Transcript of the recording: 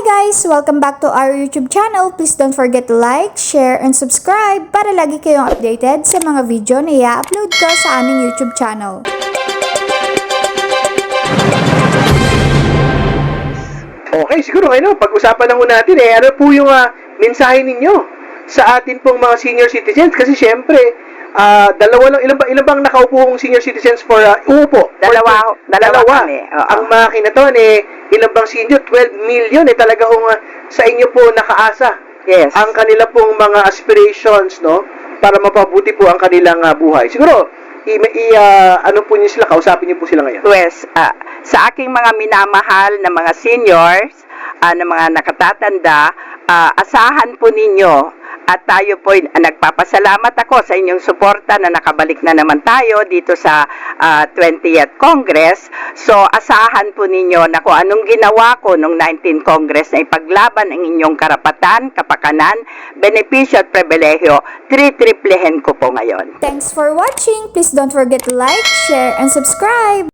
guys! Welcome back to our YouTube channel. Please don't forget to like, share, and subscribe para lagi kayong updated sa mga video na i-upload ko sa aming YouTube channel. Okay, siguro ano, pag-usapan ho natin eh, ano po yung ah, mensahe ninyo sa atin pong mga senior citizens kasi syempre, ah, dalawa lang, ilan, ba, ilan bang nakaupo kong senior citizens for, uh, uupo? Dalawa For- ho- dalawa kami, oo. Ang mga kinaton eh, ilan bang senior? 12 million eh, talaga hong ah, sa inyo po nakaasa Yes. ang kanila pong mga aspirations, no? Para mapabuti po ang kanilang ah, buhay. Siguro, i, i ah, ano po niyo sila, kausapin niyo po sila ngayon. Pues, ah, sa aking mga minamahal na mga seniors, ah, na mga nakatatanda, ah, asahan po ninyo at tayo po nagpapasalamat ako sa inyong suporta na nakabalik na naman tayo dito sa ah, 20th Congress. So, asahan po ninyo na kung anong ginawa ko nung 19th Congress na ipaglaban ang inyong karapatan, kapakanan, benepisyo at pribilehyo, tri-triplehin ko po ngayon. Thanks for watching! Please don't forget to like, share, and subscribe!